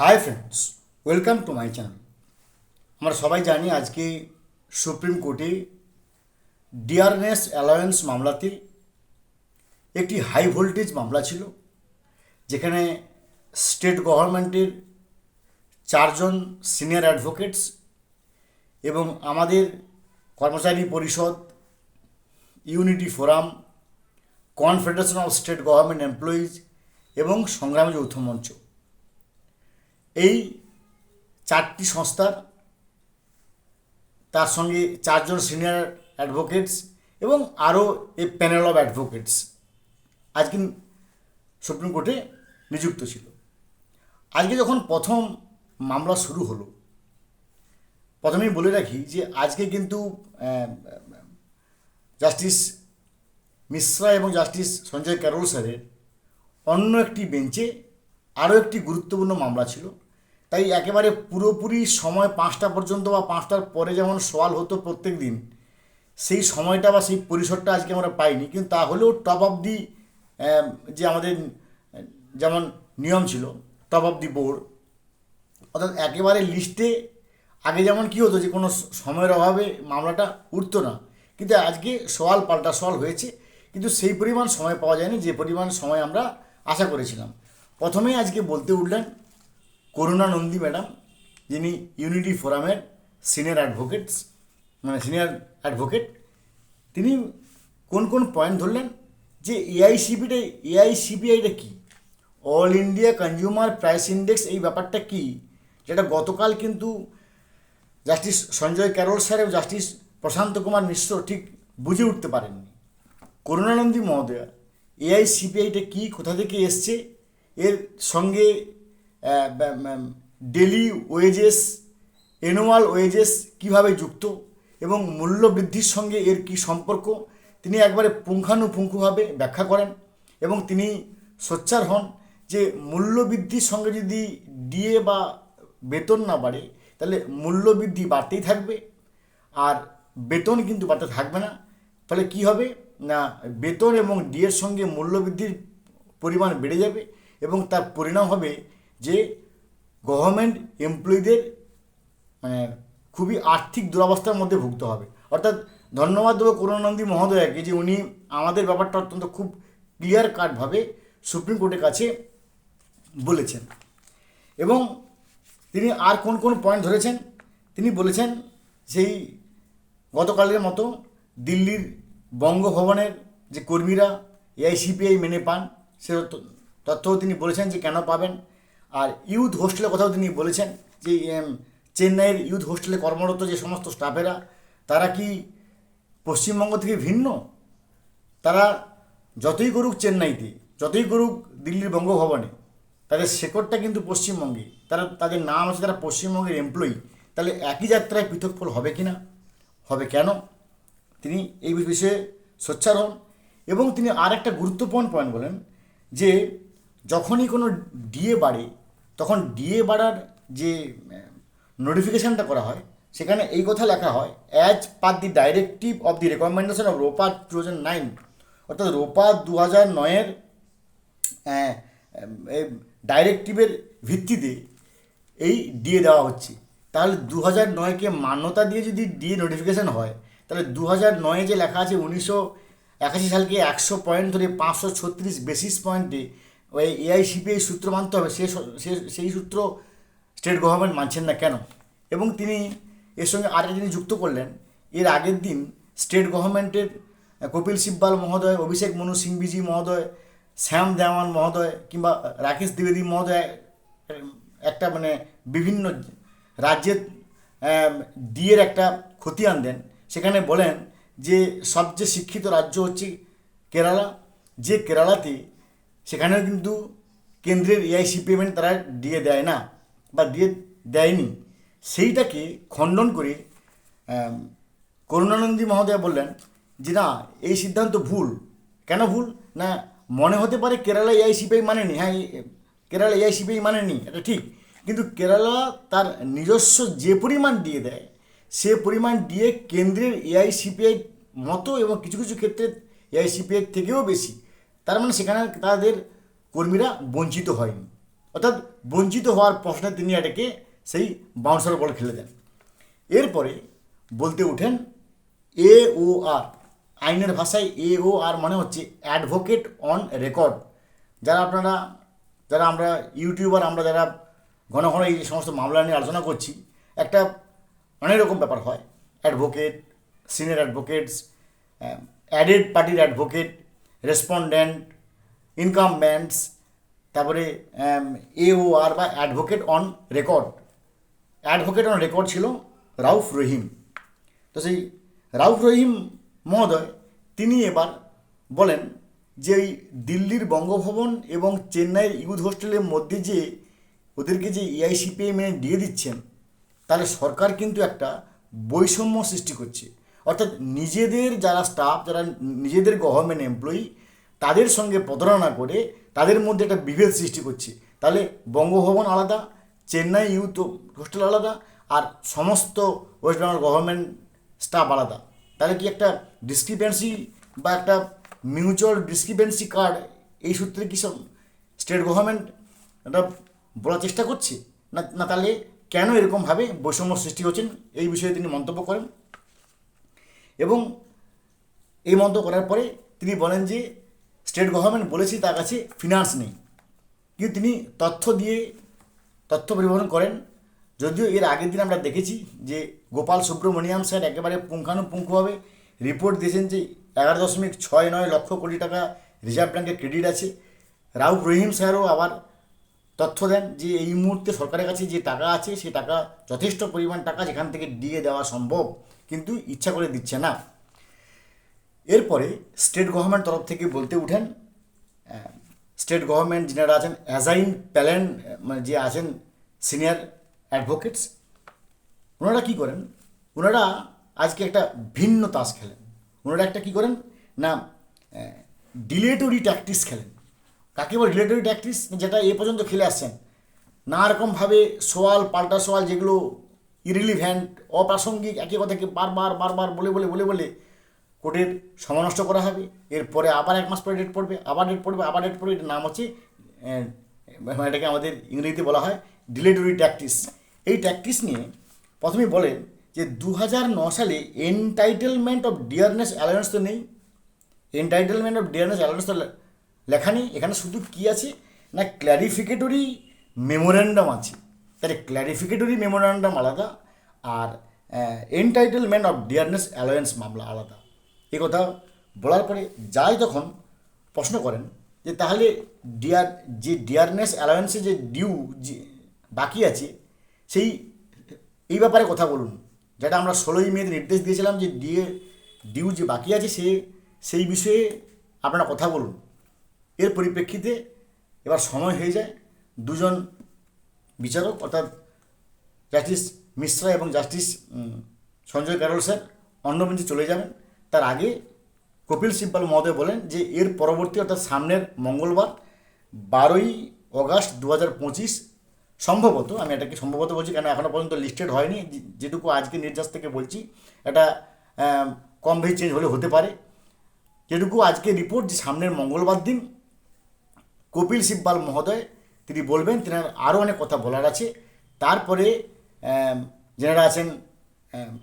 Hi friends welcome to my channel আমরা সবাই জানি আজকে সুপ্রিম কোর্টে ডিয়ারনেস অ্যালায়েন্স মামলাতে একটি হাই ভোল্টেজ মামলা ছিল, যেখানে স্টেট গভর্নমেন্টের চারজন সিনিয়র অ্যাডভোকেটস এবং আমাদের কর্মচারী পরিষদ, unity forum, confederation of state government employees এবং সংগ্রামী যৌথ মঞ্চ। এই চারটি সংস্থার, তার সঙ্গে চারজন সিনিয়র অ্যাডভোকেটস এবং আরও এ প্যানেল অফ অ্যাডভোকেটস আজকে সুপ্রিম কোর্টে নিযুক্ত ছিল। আজকে যখন প্রথম মামলা শুরু হলো, প্রথমেই বলে রাখি যে আজকে কিন্তু জাস্টিস মিশ্রা এবং জাস্টিস সঞ্জয় ক্যারোল স্যারের অন্য একটি বেঞ্চে আরও একটি গুরুত্বপূর্ণ মামলা ছিল। তাই একেবারে পুরোপুরি সময় পাঁচটা পর্যন্ত বা পাঁচটার পরে যেমন সওয়াল হতো প্রত্যেক দিন, সেই সময়টা বা সেই পরিসরটা আজকে আমরা পাইনি। কিন্তু তাহলেও টপ অফ দি যে আমাদের, যেমন নিয়ম ছিল টপ অফ দি বোর্ড অর্থাৎ একেবারে লিস্টে আগে যেমন কী হতো যে কোনো সময়ের অভাবে মামলাটা উঠতো না, কিন্তু আজকে সওয়াল পাল্টা সওয়াল হয়েছে। কিন্তু সেই পরিমাণ সময় পাওয়া যায়নি, যে পরিমাণ সময় আমরা আশা করেছিলাম। প্রথমেই আজকে বলতে উঠলেন করুণা নন্দী ম্যাডাম, যিনি ইউনিটি ফোরামের সিনিয়র অ্যাডভোকেটস মানে সিনিয়র অ্যাডভোকেট তিনি কোন কোন পয়েন্ট ধরলেন? যে এআইসিপিটা এআইসিপিআইটা কী? All India consumer price index এই ব্যাপারটা কী? যেটা গতকাল কিন্তু জাস্টিস সঞ্জয় ক্যারোল স্যার এবং জাস্টিস প্রশান্ত কুমার মিশ্র ঠিক বুঝে উঠতে পারেননি। করুণানন্দী মহোদয়া এআইসিপিআইটা কী? কোথা থেকে এসছে? এর সঙ্গে ডেলি ওয়েজেস অ্যানুয়াল ওয়েজেস কীভাবে যুক্ত এবং মূল্য বৃদ্ধির সঙ্গে এর কী সম্পর্ক, তিনি একবারে পুঙ্খানুপুঙ্খভাবে ব্যাখ্যা করেন এবং তিনি সোচ্চার হন যে মূল্য বৃদ্ধির সঙ্গে যদি ডিএ বা বেতন না বাড়ে, তাহলে মূল্য বৃদ্ধি বাড়তেই থাকবে আর বেতন কিন্তু বাড়তে থাকবে না। ফলে কী হবে? না, বেতন এবং ডিএর সঙ্গে মূল্যবৃদ্ধির পরিমাণ বেড়ে যাবে এবং তার পরিণাম হবে যে গভর্নমেন্ট এমপ্লয়ীদের মানে খুবই আর্থিক দুরবস্থার মধ্যে ভুগতে হবে। অর্থাৎ ধন্যবাদ দেবো করুণানন্দী মহোদয়াকে যে উনি আমাদের ব্যাপারটা অত্যন্ত খুব ক্লিয়ার কাটভাবে সুপ্রিম কোর্টের কাছে বলেছেন। এবং তিনি আর কোন কোন পয়েন্ট ধরেছেন? তিনি বলেছেন সেই গতকালের মতো দিল্লির বঙ্গভবনের যে কর্মীরা এআইসিপিআই মেনে পান সে তথ্যও তিনি বলেছেন যে কেন পাবেন। আর ইউথ হোস্টেলের কথাও তিনি বলেছেন যে চেন্নাইয়ের ইউথ হোস্টেলে কর্মরত যে সমস্ত স্টাফেরা, তারা কি পশ্চিমবঙ্গ থেকে ভিন্ন? তারা যতই করুক চেন্নাইতে, যতই করুক দিল্লির বঙ্গভবনে, তাদের শেকড়টা কিন্তু পশ্চিমবঙ্গে, তারা তাদের নাম আছে, তারা পশ্চিমবঙ্গের এমপ্লয়ি তাহলে একই যাত্রায় পৃথক ফল হবে কি না হবে কেন? তিনি এই বিষয়ে সোচ্চার হন। এবং তিনি আর একটা গুরুত্বপূর্ণ পয়েন্ট বলেন যে যখনই কোনো ডিএ বাড়ে, তখন ডিএ বাড়ার যে নোটিফিকেশানটা করা হয়, সেখানে এই কথা লেখা হয় as per the directive of the recommendation of ROPA two thousand nine অর্থাৎ রোপা দু হাজার নয়ের ডাইরেক্টিভের ভিত্তিতে এই ডিএ দেওয়া হচ্ছে। তাহলে দু হাজার নয়কে মান্যতা দিয়ে যদি ডিএ নোটিফিকেশান হয়, তাহলে দু হাজার নয়ে যে লেখা আছে উনিশশো একাশি সালকে একশো পয়েন্ট ধরে পাঁচশো ছত্রিশ বেসিস পয়েন্টে ওই এআইসিপিআই সূত্র মানতে হবে। সে সেই সূত্র স্টেট গভর্নমেন্ট মানছেন না কেন? এবং তিনি এর সঙ্গে আরেকটা জিনিস যুক্ত করলেন। এর আগের দিন স্টেট গভর্নমেন্টের কপিল সিব্বাল মহোদয়, অভিষেক মনু সিংভিজি মহোদয়, শ্যাম দেওয়ান মহোদয় কিংবা রাকেশ দ্বিবেদী মহোদয় একটা মানে বিভিন্ন রাজ্যের ডিএর একটা খতিয়ান দেন সেখানে বলেন যে, সবচেয়ে শিক্ষিত রাজ্য হচ্ছে কেরালা। যে কেরালাতে সেখানেও কিন্তু কেন্দ্রের এআইসি পেমেন্ট তারা দিয়ে দেয় না বা দিয়ে দেয়নি। সেইটাকে খণ্ডন করে করুণানন্দী মহোদয় বললেন যে না, এই সিদ্ধান্ত ভুল। কেন ভুল? না, মনে হতে পারে কেরালা এআইসিপিআই মানেনি। হ্যাঁ কেরালা এআইসিপিআই মানেনি, এটা ঠিক। কিন্তু কেরালা তার নিজস্ব যে পরিমাণ দিয়ে দেয়, সে পরিমাণ দিয়ে কেন্দ্রের এআইসিপিআই মতো এবং কিছু কিছু ক্ষেত্রে এআইসিপিআই থেকেও বেশি। তার মানে সেখানে তাদের কর্মীরা বঞ্চিত হয়নি। অর্থাৎ বঞ্চিত হওয়ার প্রশ্নে তিনি এটাকে সেই বাউন্সার বল খেলে দেন। এরপরে বলতে উঠেন এ ও আর, আইনের ভাষায় এ ও আর মানে হচ্ছে অ্যাডভোকেট অন রেকর্ড যারা আপনারা, যারা আমরা ইউটিউবার, আমরা যারা ঘন ঘন এই সমস্ত মামলা নিয়ে আলোচনা করছি, একটা অনেক রকম ব্যাপার হয়। অ্যাডভোকেট সিনিয়র অ্যাডভোকেটস অ্যাডেড পার্টির অ্যাডভোকেট রেসপন্ডেন্ট ইনকামব্যান্টস তারপরে এ ও আর বা advocate on record advocate on record ছিল রাউফ রহিম। তো সেই রাউফ রহিম মহোদয়, তিনি এবার বলেন যে ওই দিল্লির বঙ্গভবন এবং চেন্নাইয়ের ইউথ হোস্টেলের মধ্যে যে ওদেরকে যে এআইসিপিএ মেনে দিয়ে দিচ্ছেন, তাহলে সরকার কিন্তু একটা বৈষম্য সৃষ্টি করছে। অর্থাৎ নিজেদের যারা স্টাফ যারা নিজেদের গভর্নমেন্ট এমপ্লয়ি তাদের সঙ্গে প্রতারণা করে তাদের মধ্যে একটা বিভেদ সৃষ্টি করছে। তাহলে বঙ্গভবন আলাদা, চেন্নাই ইউথ হোস্টেল আলাদা, আর সমস্ত ওয়েস্ট বেঙ্গল গভর্নমেন্ট স্টাফ আলাদা। তাহলে কি একটা ডিসক্রিপেন্সি বা একটা মিউচুয়াল ডিসক্রিপেন্সি কার্ড এই সূত্রে কি সব স্টেট গভর্নমেন্ট এটা বলার চেষ্টা করছে? না না তাহলে কেন এরকমভাবে বৈষম্য সৃষ্টি হচ্ছেন? এই বিষয়ে তিনি মন্তব্য করেন। এবং এই মন্তব্য করার পরে তিনি বলেন যে স্টেট গভর্নমেন্ট বলেছে তার কাছে ফিনান্স নেই। কিন্তু তিনি তথ্য দিয়ে তথ্য পরিবহন করেন। যদিও এর আগের দিন আমরা দেখেছি যে গোপাল সুব্রমণিয়াম স্যার একেবারে পুঙ্খানুপুঙ্খভাবে রিপোর্ট দিয়েছেন যে এগারো দশমিক ছয় নয় লক্ষ কোটি টাকা রিজার্ভ ব্যাঙ্কের ক্রেডিট আছে। রাউফ রহিম স্যারও আবার তথ্য দেন যে, এই মুহূর্তে সরকারের কাছে যে টাকা আছে, সে টাকা যথেষ্ট পরিমাণ টাকা যেখান থেকে দিয়ে দেওয়া সম্ভব। কিন্তু ইচ্ছা করে দিচ্ছে না। এরপরে স্টেট গভর্নমেন্ট তরফ থেকে বলতে উঠেন স্টেট গভর্নমেন্ট যিনারা আছেন অ্যাজাইন প্যালেন মানে যে আছেন সিনিয়র অ্যাডভোকেটস ওনারা কী করেন? ওনারা আজকে একটা ভিন্ন তাস খেলেন। ওনারা একটা কী করেন? না ডিলেটরি ট্যাকটিস খেলেন। কাকে বলে ডিলেটরি ট্যাকটিস যেটা এ পর্যন্ত খেলে আসছেন। নানা রকমভাবে সোয়াল, পাল্টা সোয়াল যেগুলো ইরিলিভ্যান্ট অপ্রাসঙ্গিক একই কথাকে বারবার বারবার বলে বলে বলে বলে কোর্টের সময় নষ্ট করা হবে। এরপরে আবার এক মাস পরে ডেট পড়বে, আবার ডেট পড়বে, আবার ডেট পড়বে। এটার নাম হচ্ছে এটাকে আমাদের ইংরেজিতে বলা হয় ডিলেটরি ট্যাকটিস। এই ট্যাকটিস নিয়ে প্রথমে বলেন যে দু সালে এনটাইটেলমেন্ট অফ ডিয়ারনেস অ্যালায়েন্স তো নেই। এনটাইটেলমেন্ট অফ ডিয়ারনেস অ্যালায়েন্স তো লেখা নেই। এখানে শুধু কী আছে? না ক্ল্যারিফিকেটরি মেমোরেন্ডাম আছে। তাহলে ক্ল্যারিফিকেটরি মেমোরেন্ডাম আলাদা আর এনটাইটেলমেন্ট অফ ডিয়ারনেস অ্যালায়েন্স মামলা আলাদা। এ কথা বলার পরে যাই তখন প্রশ্ন করেন যে তাহলে ডিয়ার যে ডিয়ারনেস অ্যালায়েন্সে যে ডিউ যে বাকি আছে, সেই, এই ব্যাপারে কথা বলুন। যেটা আমরা ষোলোই মেতে নির্দেশ দিয়েছিলাম যে ডিএ ডিউ যে বাকি আছে সে, সেই বিষয়ে আপনারা কথা বলুন। এর পরিপ্রেক্ষিতে এবার সময় হয়ে যায়, দুজন বিচারক, অর্থাৎ জাস্টিস মিশ্রা এবং জাস্টিস সঞ্জয় ক্যারল স্যার অন্য বেঞ্চে চলে যাবেন। তার আগে কপিল সিব্বাল মহোদয় বলেন যে, এর পরবর্তী অর্থাৎ সামনের মঙ্গলবার বারোই অগাস্ট দু হাজার পঁচিশ সম্ভবত, আমি এটাকে সম্ভবত বলছি কেন এখনও পর্যন্ত লিস্টেড হয়নি যেটুকু আজকে নির্যাস থেকে বলছি, এটা কম বেশি চেঞ্জ হলে হতে পারে। যেটুকু আজকে রিপোর্ট যে সামনের মঙ্গলবার দিন কপিল সিব্বাল মহোদয় তিনি বলবেন, তেনার আরও অনেক কথা বলার আছে। তারপরে যেনারা আছেন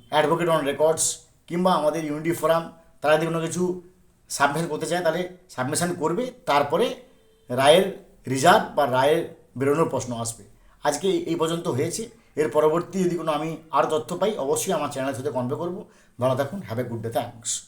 অ্যাডভোকেট অন রেকর্ডস কিংবা আমাদের ইউনিটি ফোরাম তারা যদি কোনো কিছু সাবমিশন করতে চায়, তাহলে সাবমিশন করবে। তারপরে রায়ের রিজার্ভ বা রায়ের বেরোনোর প্রশ্ন আসবে। আজকে এই- পর্যন্ত হয়েছে। এর পরবর্তী যদি কোনো আমি আরও তথ্য পাই, অবশ্যই আমার চ্যানেলের সাথে কনভে করব। ভালো থাকুন have a good day thanks